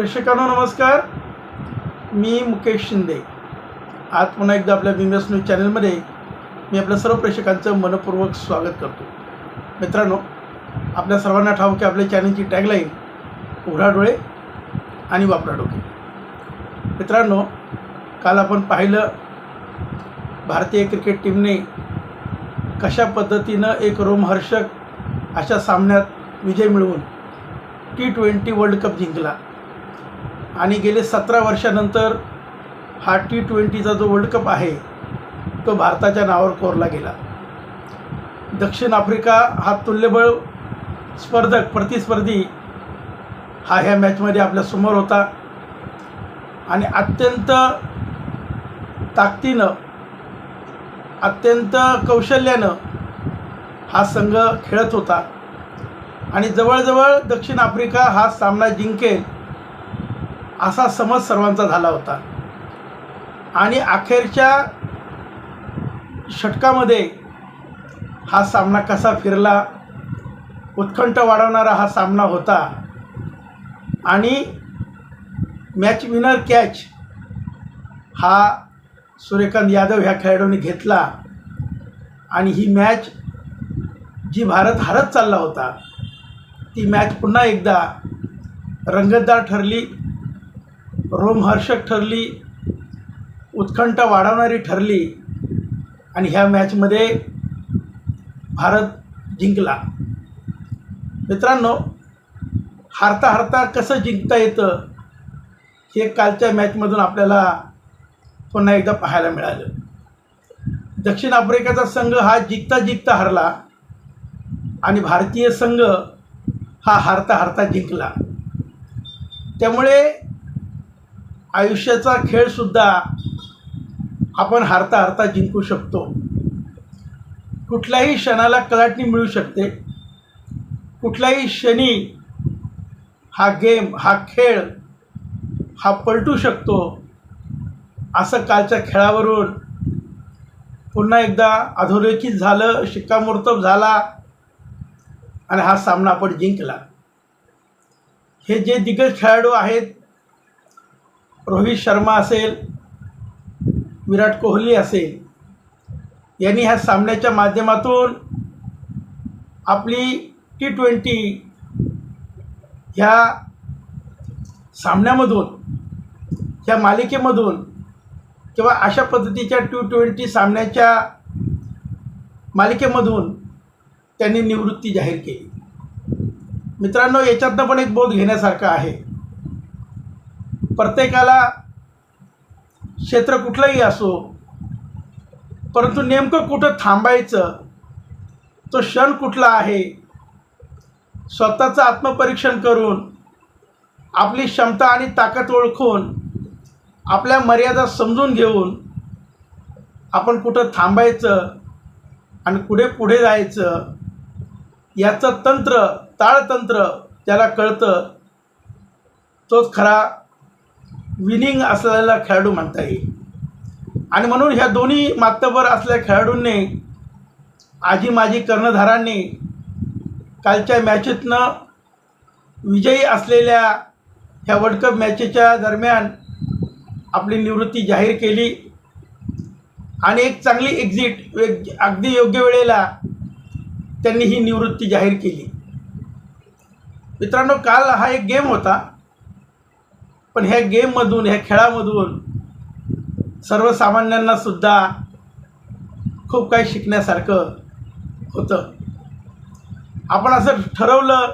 प्रेक्षकांनो नमस्कार. मी मुकेश शिंदे. आज पुन्हा एकदा आपल्या बिमएस न्यूज चॅनलमध्ये मी आपल्या सर्व प्रेक्षकांचं मनपूर्वक स्वागत करतो. मित्रांनो आपल्या सर्वांना ठाऊक की आपल्या चॅनलची टॅगलाईन उघडा डोळे आणि वापरा डोके. मित्रांनो काल आपण पाहिलं भारतीय क्रिकेट टीमने कशा पद्धतीनं एक रोमहर्षक अशा सामन्यात विजय मिळवून टी ट्वेंटी वर्ल्ड कप जिंकला. आणि गेले सतरा वर्षानंतर हा टी ट्वेंटीचा जो वर्ल्ड कप आहे तो भारताच्या नावावर कोरला गेला. दक्षिण आफ्रिका हा तुल्यबळ स्पर्धक प्रतिस्पर्धी हा ह्या मॅचमध्ये आपल्यासमोर होता. आणि अत्यंत ताकदीनं अत्यंत कौशल्यानं हा संघ खेळत होता. आणि जवळजवळ दक्षिण आफ्रिका हा सामना जिंकेल असा समज सर्वांचा झाला होता. आणि अखेरच्या षटकामध्ये हा सामना कसा फिरला उत्कंठ वाढवणारा हा सामना होता आणि मॅच विनर कॅच हा सूर्यकांत यादव ह्या खेळाडूने घेतला आणि ही मॅच जी भारत हरत चालला होता ती मॅच पुन्हा एकदा रंगतदार ठरली. रोमहर्षक ठरली उत्कंठ वाढवणारी ठरली आणि ह्या मॅचमध्ये भारत जिंकला. मित्रांनो हारता हारता कसं जिंकता येतं हे कालच्या मॅचमधून आपल्याला पुन्हा एकदा पाहायला मिळालं. दक्षिण आफ्रिकेचा संघ हा जिंकता जिंकता हरला आणि भारतीय संघ हा हारता हारता जिंकला. त्यामुळे आयुष्याचा खेळसुद्धा आपण हारता हारता जिंकू शकतो. कुठल्याही क्षणाला कलाटणी मिळू शकते. कुठल्याही क्षणी हा गेम हा खेळ हा पलटू शकतो असं कालच्या खेळावरून पुन्हा एकदा अधोरेखित झालं शिक्कामोर्तब झाला आणि हा सामना आपण जिंकला. हे जे दिग्गज खेळाडू आहेत रोहित शर्मा असेल विराट कोहली असेल यांनी ह्या सामन्याच्या माध्यमातून आपली टी ट्वेंटी ह्या सामन्यामधून ह्या मालिकेमधून किंवा अशा पद्धतीच्या टी ट्वेंटी सामन्याच्या मालिकेमधून त्यांनी निवृत्ती जाहीर केली. मित्रांनो याच्यातनं पण एक बोध घेण्यासारखं आहे. प्रत्येकाला क्षेत्र कुठलंही असो परंतु नेमकं कुठं थांबायचं तो क्षण कुठला आहे स्वतःचं आत्मपरीक्षण करून आपली क्षमता आणि ताकद ओळखून आपल्या मर्यादा समजून घेऊन आपण कुठं थांबायचं आणि कुठे पुढे जायचं याचं तंत्र ताळतंत्र त्याला कळतं तोच खरा विनिंग असलेला खेळाडू म्हणता येईल. आणि म्हणून ह्या दोन्ही मातबर असलेल्या खेळाडूंनी आजी माजी कर्णधारांनी कालच्या मॅचेतनं विजयी असलेल्या ह्या वर्ल्ड कप मॅचेच्या दरम्यान आपली निवृत्ती जाहीर केली. आणि एक चांगली एक्झिट अगदी योग्य वेळेला त्यांनी ही निवृत्ती जाहीर केली. मित्रांनो काल हा एक गेम होता. पण ह्या गेममधून ह्या खेळामधून सर्वसामान्यांना सुद्धा खूप काही शिकण्यासारखं होतं. आपण असं ठरवलं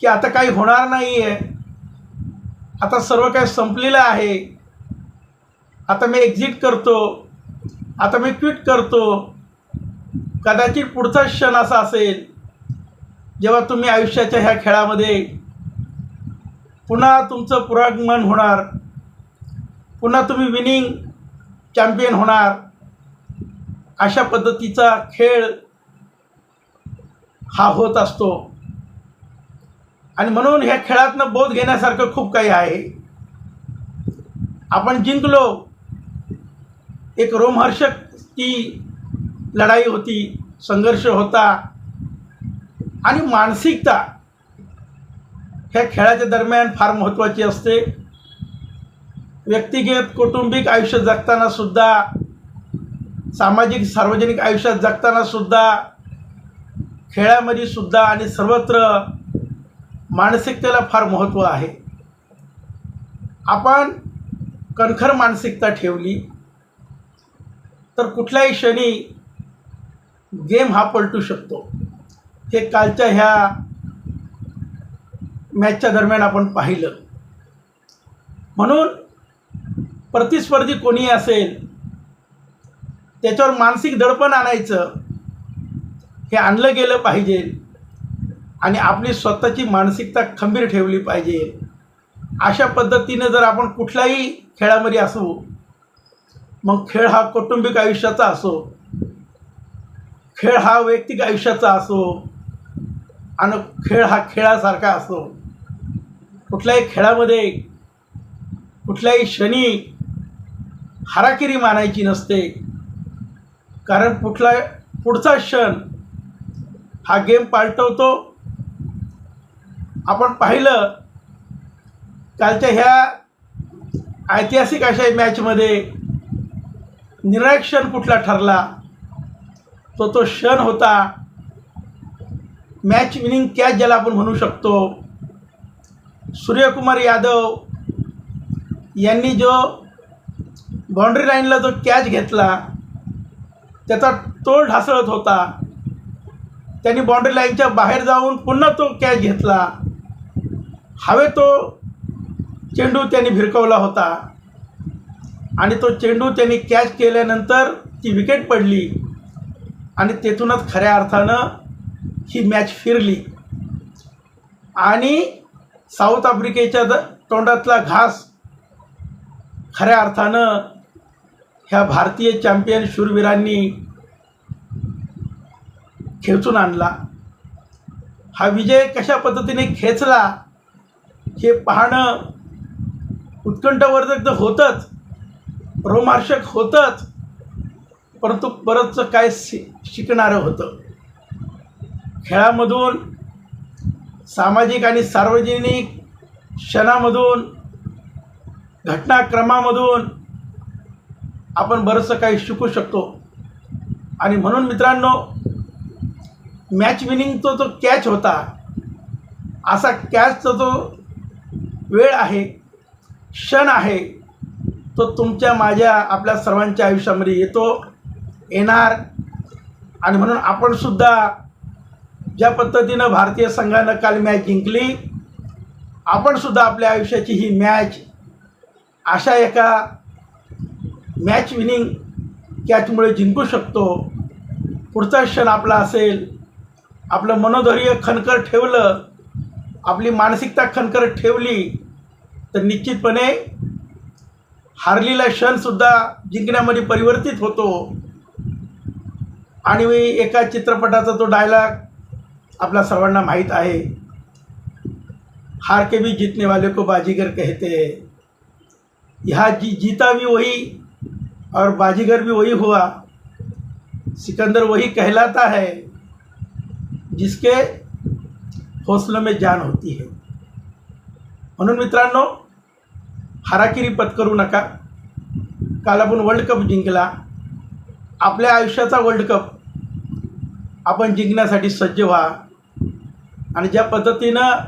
की आता काही होणार नाही आहे आता सर्व काही संपलेलं आहे. आता मी एक्झिट करतो. आता मी ट्विट करतो. कदाचित पुढचा क्षण असा असेल जेव्हा तुम्ही आयुष्याच्या ह्या खेळामध्ये पुन्हा तुमचं पुरागमन होणार. पुन्हा तुम्ही विनिंग चॅम्पियन होणार. अशा पद्धतीचा खेळ हा होत असतो. आणि म्हणून ह्या खेळातनं बोध घेण्यासारखं खूप काही आहे. आपण जिंकलो. एक रोमहर्षक ती लढाई होती संघर्ष होता. आणि मानसिकता ह्या खेळाच्या दरम्यान फार महत्त्वाची असते. व्यक्तिगत कौटुंबिक आयुष्य जगताना सुद्धा सामाजिक सार्वजनिक आयुष्यात जगताना सुद्धा खेळामध्ये सुद्धा आणि सर्वत्र मानसिकतेला फार महत्त्व आहे. आपण कणखर मानसिकता ठेवली तर कुठल्याही क्षणी गेम हा पलटू शकतो. हे कालच्या ह्या मॅचच्या दरम्यान आपण पाहिलं. म्हणून प्रतिस्पर्धी कोणी असेल त्याच्यावर मानसिक दडपण आणायचं हे आणलं गेलं पाहिजे आणि आपली स्वतःची मानसिकता खंबीर ठेवली पाहिजे. अशा पद्धतीने जर आपण कुठल्याही खेळामध्ये असू मग खेळ हा कौटुंबिक आयुष्याचा असो खेळ हा वैयक्तिक आयुष्याचा असो आणि खेळ हा खेळासारखा असो कुठल्याही खेळामध्ये कुठल्याही क्षणी हाराकिरी मानायची नसते. कारण कुठला पुढचा क्षण हा गेम पालटवतो. आपण पाहिलं कालच्या ह्या ऐतिहासिक अशा मॅचमध्ये निर्णायक क्षण कुठला ठरला? तो तो क्षण होता. मॅच विनिंग कॅच ज्याला आपण म्हणू शकतो. सूर्यकुमार यादव यांनी जो बाउंड्री लाईनला जो कॅच घेतला त्याचा तोल ढासळत होता. त्यांनी बाउंड्री लाईनच्या बाहेर जाऊन पुन्हा तो कॅच घेतला. हवे तो चेंडू त्यांनी भिरकवला होता. आणि तो चेंडू त्यांनी कॅच केल्यानंतर ती विकेट पडली. आणि तेथूनच खऱ्या अर्थानं ही मॅच फिरली. आणि साऊथ आफ्रिकेच्या द तोंडातला घास खऱ्या अर्थानं ह्या भारतीय चॅम्पियन शूरवीरांनी खेचून आणला. हा विजय कशा पद्धतीने खेचला हे पाहणं उत्कंठवर्धक तर होतंच रोमार्शक होतंच परंतु बरंचसं काय शि शिकणारं होतं. खेळामधून सामाजिक आणि सार्वजनिक क्षणामधून घटनाक्रमामधून आपण बरंचसं काही शिकू शकतो. आणि म्हणून मित्रांनो मॅच विनिंगचा जो कॅच होता असा कॅचचा जो वेळ आहे क्षण आहे तो तुमच्या माझ्या आपल्या सर्वांच्या आयुष्यामध्ये येतो येणार. आणि म्हणून आपणसुद्धा ज्या पद्धतीनं भारतीय संघानं काल मॅच जिंकली आपण सुद्धा आपल्या आयुष्याची ही मॅच अशा एका मॅच विनिंग कॅचमुळे जिंकू शकतो. पुढचा क्षण आपला असेल आपलं मनोधैर्य खणकर ठेवलं आपली मानसिकता खणकर ठेवली तर निश्चितपणे हारलेला क्षणसुद्धा जिंकण्यामध्ये परिवर्तित होतो. आणि एका चित्रपटाचा तो डायलॉग आपल्या सर्वांना माहीत आहे. हार के भी जीतने वाले को बाजीगर कहते हैं. यहाँ जी जीता भी वही और बाजीगर भी वही हुआ। सिकंदर वही कहलाता है जिसके हौसलों में जान होती है। म्हणून मित्रांनो हाराकिरी पत्करू नका. काल आपण वर्ल्ड कप जिंकला. आपल्या आयुष्याचा वर्ल्ड कप आपण जिंकण्यासाठी सज्ज व्हा. आणि ज्या पद्धतीनं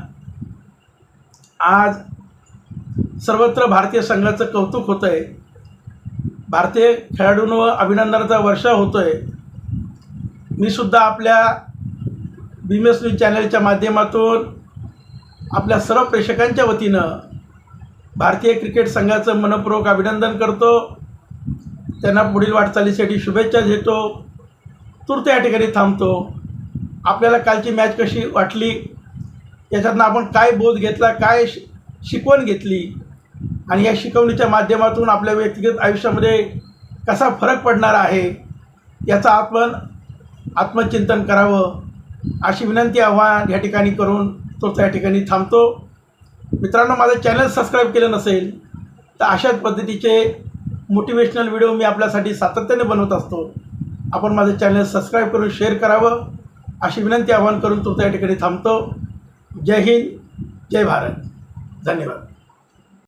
आज सर्वत्र भारतीय संघाचं कौतुक होतं आहे भारतीय खेळाडूंवर अभिनंदनाचा वर्षा होतो आहे मी सुद्धा आपल्या बीमेस न्यूज चॅनलच्या माध्यमातून आपल्या सर्व प्रेक्षकांच्या वतीनं भारतीय क्रिकेट संघाचं मनपूर्वक अभिनंदन करतो. त्यांना पुढील वाटचालीसाठी शुभेच्छा देतो. तूर्त या ठिकाणी थांबतो. आपल्याला कालची मॅच कशी वाटली? याच्यातनं आपण काय बोध घेतला? काय शिकवण घेतली? आणि या शिकवणीच्या माध्यमातून आपल्या व्यक्तिगत आयुष्यामध्ये कसा फरक पडणार आहे? याचा आपण आत्मचिंतन करावं. अशी विनंती आव्हान या ठिकाणी करून तो त्या ठिकाणी थांबतो. मित्रांनो माझं चॅनल सबस्क्राईब केलं नसेल तर अशाच पद्धतीचे मोटिवेशनल व्हिडिओ मी आपल्यासाठी सातत्याने बनवत असतो. आपण माझं चॅनल सबस्क्राईब करून शेअर करावं. अशी विनंती आवाहन करून तो त्या ठिकाणी थांबतो. जय हिंद जय भारत. धन्यवाद.